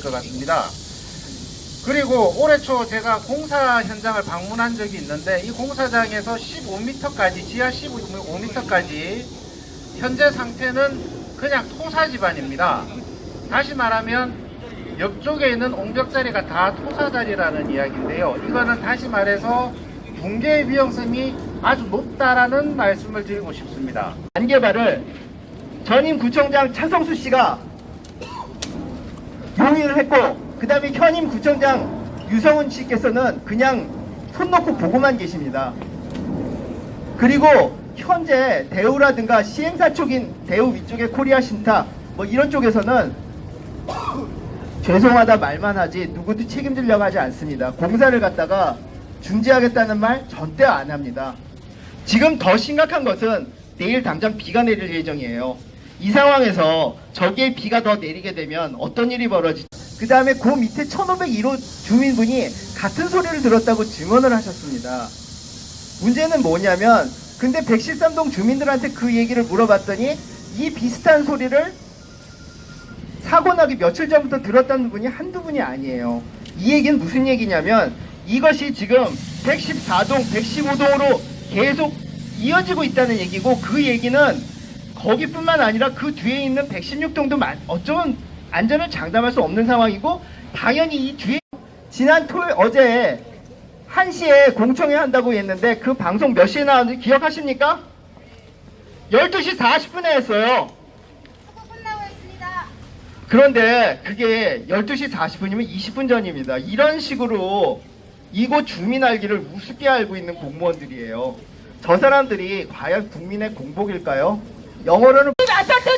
될 것 같습니다. 그리고 올해 초 제가 공사 현장을 방문한 적이 있는데 이 공사장에서 15m까지 지하 15m까지 현재 상태는 그냥 토사 집안입니다. 다시 말하면 옆쪽에 있는 옹벽자리가 다 토사자리라는 이야기인데요. 이거는 다시 말해서 붕괴 위험성이 아주 높다라는 말씀을 드리고 싶습니다. 안개발을 전임 구청장 차성수 씨가 용인을 했고 그 다음에 현임 구청장 유성훈 씨께서는 그냥 손 놓고 보고만 계십니다. 그리고 현재 대우라든가 시행사 쪽인 대우 위쪽의 코리아 신타 뭐 이런 쪽에서는 죄송하다 말만 하지 누구도 책임지려고 하지 않습니다. 공사를 갖다가 중지하겠다는 말 절대 안 합니다. 지금 더 심각한 것은 내일 당장 비가 내릴 예정이에요. 이 상황에서 저기에 비가 더 내리게 되면 어떤 일이 벌어지? 그 다음에 그 밑에 1501호 주민분이 같은 소리를 들었다고 증언을 하셨습니다. 문제는 뭐냐면 근데 113동 주민들한테 그 얘기를 물어봤더니 이 비슷한 소리를 사고 나기 며칠 전부터 들었다는 분이 한두 분이 아니에요. 이 얘기는 무슨 얘기냐면 이것이 지금 114동, 115동으로 계속 이어지고 있다는 얘기고 그 얘기는 거기뿐만 아니라 그 뒤에 있는 116동도 어쩌면 안전을 장담할 수 없는 상황이고 당연히 이 뒤에 지난 토요일 어제 1시에 공청회 한다고 했는데 그 방송 몇 시에 나왔는지 기억하십니까? 12시 40분에 했어요. 그런데 그게 12시 40분이면 20분 전입니다. 이런 식으로 이곳 주민 알기를 우습게 알고 있는 공무원들이에요. 저 사람들이 과연 국민의 공복일까요? 영어로는 아파트